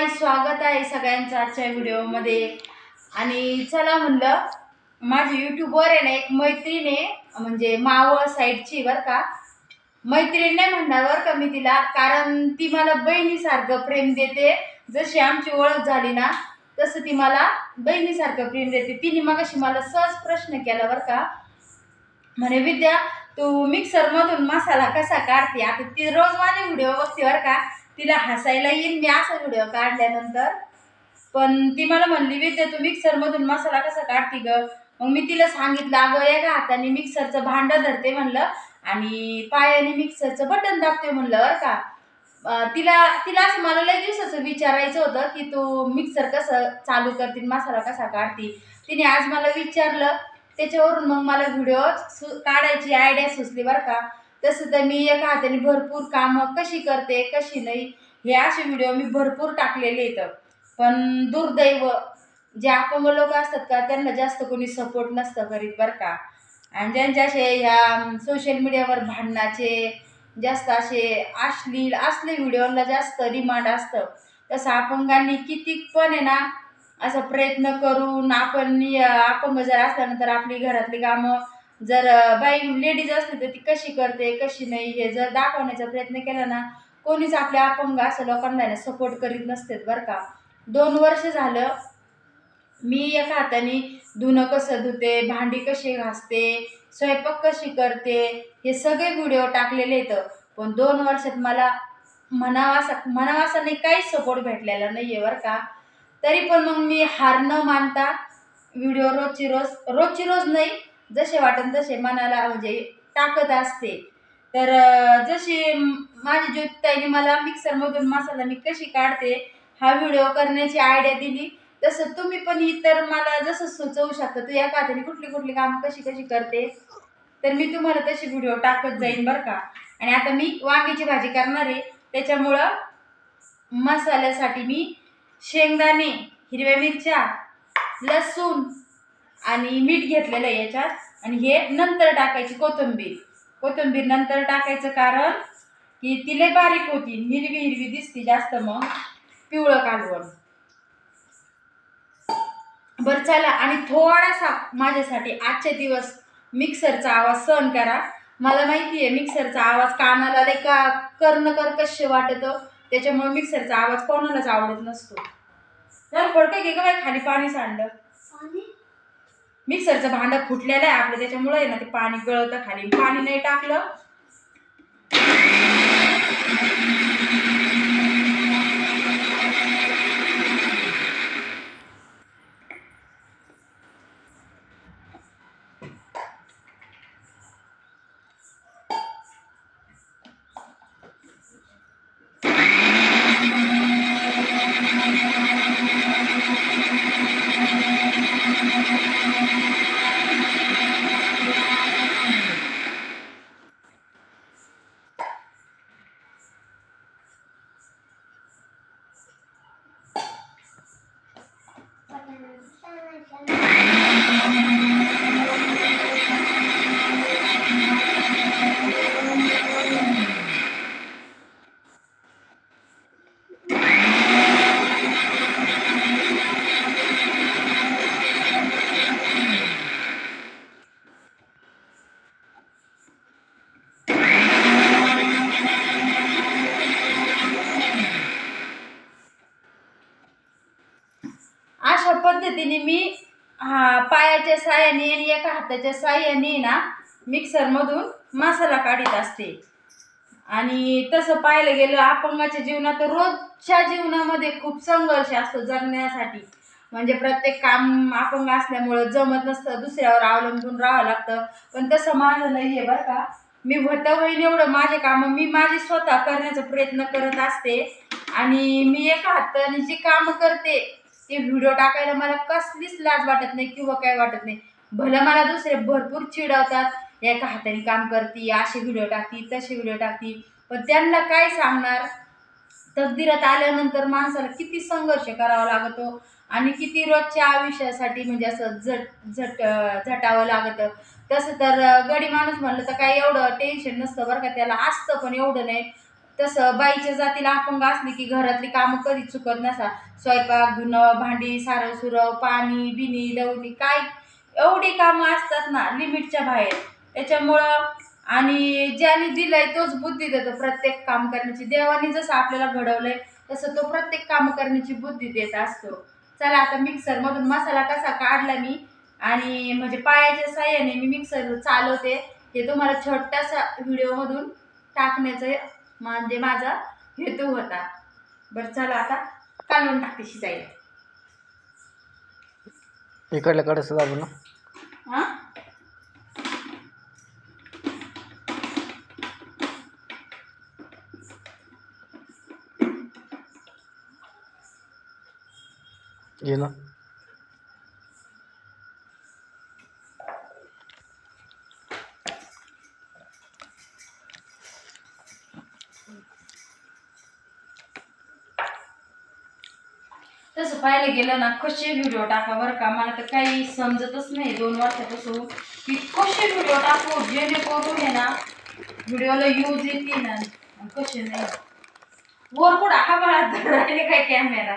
हाय स्वागत आहे सगळ्यांचं आजच्या व्हिडिओमध्ये. आणि चला म्हणलं माझी यूट्यूबवर आहे ना एक मैत्रीण आहे म्हणजे मावळ साईडची बरं का. मैत्रीण नाही म्हणणार बरं का मी तिला कारण ती मला बहिणीसारखं प्रेम देते. जशी आमची ओळख झाली ना तसं ती मला बहिणीसारखं प्रेम देते. तिने मग मला सहज प्रश्न केला बरं का. म्हणे विद्या तू मिक्सरमधून मसाला कसा काढते? आता ती रोज माझे व्हिडिओ बघते बरं का. तिला हसायला येईल मी असा व्हिडिओ काढल्यानंतर. पण ती मला म्हणली विद्या तू मिक्सरमधून मसाला कसा काढते ग? मग मी तिला सांगितलं अगं एका हाताने मिक्सरचं भांडं धरते म्हणलं आणि पायाने मिक्सरचं बटन दाबते म्हणलं बरं का? तिला तिला असं मला लय दिवसाचं विचारायचं होतं की तू मिक्सर कसं चालू करते मसाला कसा काढते? तिने आज मला विचारलं. त्याच्यावरून मग मला व्हिडिओ सु काढायची आयडिया सुचली बरं का? तसं तर मी एका हाताने भरपूर कामं कशी करते कशी नाही हे असे व्हिडिओ मी भरपूर टाकलेले इथं पण दुर्दैव जे अपंग लोक असतात का त्यांना जास्त कोणी सपोर्ट नसतं करीत बरं का. आणि ज्यांच्या असे ह्या सोशल मीडियावर भांडणाचे जास्त असे अश्लील असले व्हिडिओला जास्त डिमांड असतं. तसं अपंगांनी किती पण आहे ना असा प्रयत्न करून आपण अपंग जर असल्यानंतर आपली घरातली कामं जर बाई लेडीज असली तर ती कशी करते कशी नाही हे जर दाखवण्याचा प्रयत्न केला ना कोणीच आपल्या अपंग असं लोकांना सपोर्ट करीत नसतात बरं का. दोन वर्ष झालं मी एका हाताने धुणं कसं धुते भांडी कशी घासते स्वयंपाक कशी करते हे सगळे व्हिडिओ टाकलेले आहेत. पण दोन वर्षात मला म्हणावासा असा नाही काहीच सपोर्ट भेटलेला नाही आहे बरं का. तरी पण मग मी हार न मानता व्हिडिओ रोजची रोज रोजची रोज नाही जसे वाटेल तसे मनाला म्हणजे टाकत असते. तर जसे जशी माझी ज्योतिताईने मला मिक्सरमधून मसाला मी कशी काढते हा व्हिडिओ करण्याची आयडिया दिली. तसं तुम्ही पण इतर मला जसं सुचवू शकता तू या खात्याने कुठली कुठली कामं कशी कशी करते तर मी तुम्हाला तशी व्हिडिओ टाकत जाईन बरं का. आणि आता मी वांग्याची भाजी करणार आहे. त्याच्यामुळं मसाल्यासाठी मी शेंगदाणे हिरव्या मिरच्या लसूण आणि मीठ घेतलेलं आहे याच्यात. आणि हे नंतर टाकायची कोथिंबीर. कोथिंबीर नंतर टाकायचं कारण की तिले बारीक होती. हिरवी हिरवी दिसती जास्त मग. पिवळं कालवण. बरं चला. आणि थोडासा माझ्यासाठी आजचे दिवस मिक्सरचा आवाज सहन करा. मला माहिती आहे मिक्सरचा आवाज कानाला लय का कर्ण कर्कश वाटतं. त्याच्यामुळे मिक्सरचा आवाज कोणालाच आवडत नसतो. जर पडकं घे का बाई खाली पाणी सांडलं. मिक्सरचं भांडं फुटलेलं आहे आपलं त्याच्यामुळे आहे ना ते पाणी गळतं खाली. पाणी नाही टाकलं. अशा पद्धतीने मी हा पायाच्या साह्याने आणि एका हाताच्या साह्याने ना मिक्सरमधून मसाला काढीत असते. आणि तसं पाहायला गेलं अपंगाच्या जीवनात रोजच्या जीवनामध्ये खूप संघर्ष असतो जगण्यासाठी. म्हणजे प्रत्येक काम अपंग असल्यामुळं जमत नसतं दुसऱ्यावर अवलंबून राहावं लागतं. पण तसं माझं नाही आहे बरं का. मी होता होईल एवढं माझे कामं मी माझे स्वतः करण्याचा प्रयत्न करत असते. आणि मी एका हाताने जी कामं करते ते व्हिडिओ टाकायला मला कसलीच लाज वाटत नाही किंवा काय वाटत नाही. भलं मला दुसरे भरपूर चिडवतात. एका हाताने काम करती असे व्हिडिओ टाकती तसे व्हिडिओ टाकती. पण त्यांना काय सांगणार? तकदीरात आल्यानंतर माणसाला किती संघर्ष करावा लागतो आणि किती रोजच्या आयुष्यासाठी म्हणजे असं झट झट झटावं लागतं. तसं तर गडी माणूस म्हणलं तर काय एवढं टेन्शन नसतं बरं का. त्याला असतं पण एवढं नाही. तसं बाईच्या जातीला अपंग असली की घरातली कामं कधी चुकत नसा. स्वयंपाक धुणं भांडी सारं सुरव पाणी बिनी लवणी काय? एवढी कामं असतात ना लिमिटच्या बाहेर. त्याच्यामुळं आणि ज्याने दिलंय तोच बुद्धी देतो प्रत्येक काम करण्याची. देवाने जसं आपल्याला घडवलंय तसं तो प्रत्येक काम करण्याची बुद्धी देत असतो. चला आता मिक्सरमधून मसाला कसा काढला मी आणि म्हणजे पायाच्या साह्याने मी मिक्सर चालवते. हे तुम्हाला छोटासा व्हिडिओमधून टाकण्याचं म्हणजे माझा हेतू होता. बरं चला आता कालवून टाकते शिजायला. इकडल्या कडे दाबू ना. हां? घे ना. तसं पाहायला गेलं ना कसे व्हिडिओ टाका बरं का? मला तर काही समजतच नाही दोन वर्षापासून. की कसे व्हिडिओ टाकू? जेणेकरून आहे ना व्हिडिओला यूज येते ना कसे नाही. वर कुठं? हा मला राहिले काय कॅमेरा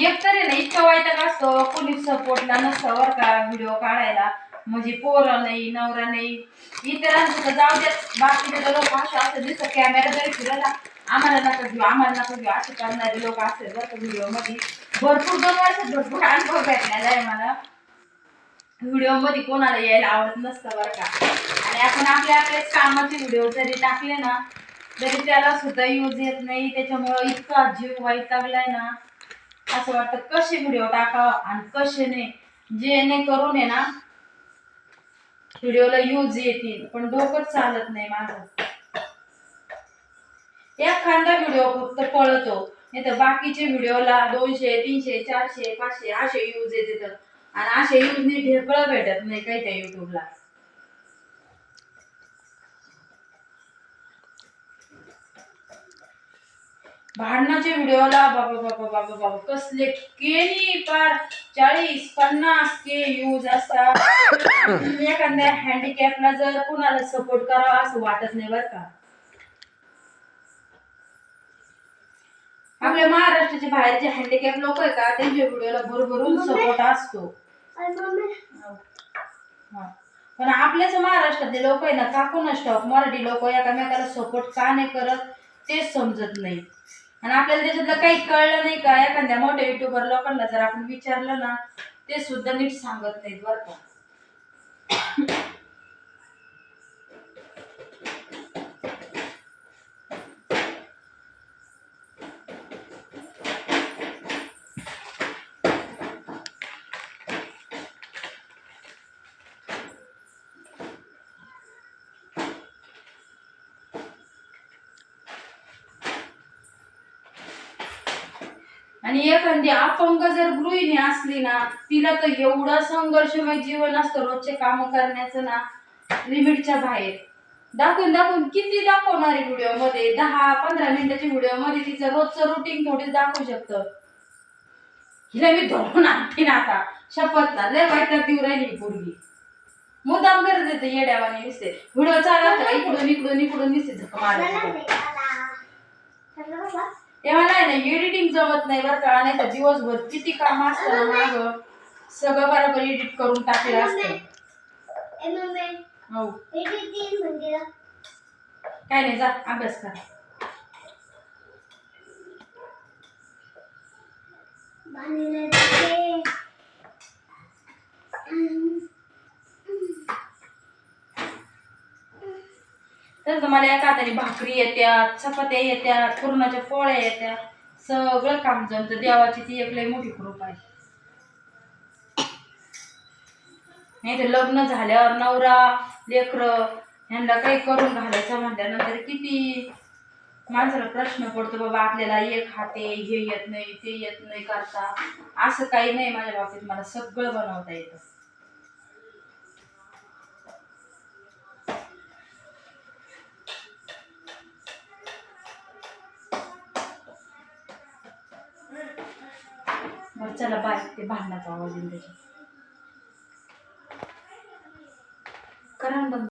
एक तरी ना इतका वाईटाक असतो. कोणी सपोर्टला नसतं वर का व्हिडिओ काढायला. म्हणजे पोरं नाही नवरा नाही. इतरांचं जाऊ देत बाकीचे लोक असे असं दिसतं कॅमेरा जरी फिरला आम्हाला नका घेऊ आम्हाला नका घेऊ. असे करणारे लोक असतात बरं का व्हिडिओमध्ये. भरपूर दोन वर्षात भरपूर अनुभव भेटलेला आहे मला. व्हिडिओमध्ये कोणाला यायला आवडत नसतं बरं का. आणि आपण आपल्या आपल्याच कामाचे व्हिडिओ जरी टाकले ना तरी त्याला सुद्धा यूज येत नाही. त्याच्यामुळं इतका जीव वाईट लागलाय ना. असं वाटतं कसे व्हिडिओ टाकावं आणि कसे नाही. जेणेकरून आहे ना व्हिडिओला यूज येतील. पण डोकंच चालत नाही माझं. एखादा व्हिडिओ फक्त पळतो. नाही तर बाकीचे व्हिडिओला दोनशे तीनशे चारशे पाचशे असे यूज येते तर आणि असे यूजने ढेकळं भेटत नाही काही त्या युट्यूबला भांडणाच्या व्हिडिओला बाबा बाबा बाबा बाबा कसले केनी पार चाळीस पन्नास के यूज असतात. एखाद्या हँडिकॅपला जर कुणाला सपोर्ट करावा असं वाटत नाही बरं का. आपल्या महाराष्ट्राच्या बाहेरचे हँडिकॅप लोक आहे का त्यांच्या व्हिडिओला भरभरून सपोर्ट असतो. पण आपल्याच महाराष्ट्रातले लोक आहे ना काकून स्टॉप मराठी लोक एकामेकाला सपोर्ट का नाही करत तेच समजत नाही. आणि आपल्याला त्याच्यातलं काही कळलं नाही का? एखाद्या मोठ्या युट्यूबर लोकांना जर आपण विचारलं ना ते सुद्धा नीट सांगत नाहीत बरं का. आणि एखादी अपंग जर गृहिणी असली ना तिला तर एवढा संघर्षमय जीवन असतं रोजचे काम करण्याचं ना लिमिटच्या बाहेर. दाखवून दाखवून किती दाखवणार आहे व्हिडिओमध्ये दहा पंधरा मिनिटाच्या व्हिडिओमध्ये तिचं रोजचं रुटीन थोडी दाखवू शकतं. हिला मी धरून आणते ना आता शपथ ना लय वाईट देऊ राहिली पूर्वी पोरगी. मुद्दाम करत येते येड्यावाने दिसते. व्हिडिओ चालत इकडून इकडून इकडून दिसते झक मारत तेव्हा नाही ना एडिटिंग जमत नाही बरं का नाही तर दिवसभर किती काम असतं मागं. सगळं बरोबर एडिट करून टाकलेलं असतं. हो. काय नाही जा अभ्यास कर. तर मला एका भाकरी येत्यात चपात्या येत्यात पुरणाच्या पोळ्या येत्या सगळं काम जमतं. देवाची ती एक लई मोठी कृपा आहे. नाही तर लग्न झाल्यावर नवरा लेकर ह्यांना काही करून घालायचं म्हटल्यानंतर किती माणसाला प्रश्न पडतो बाबा आपल्याला एक हाते हे येत नाही ते येत नाही करता. असं काही नाही माझ्या बाबतीत. मला सगळं बनवता येतं. बरं चला बाय ते भांडणाचा आवाज येईल त्याच्यात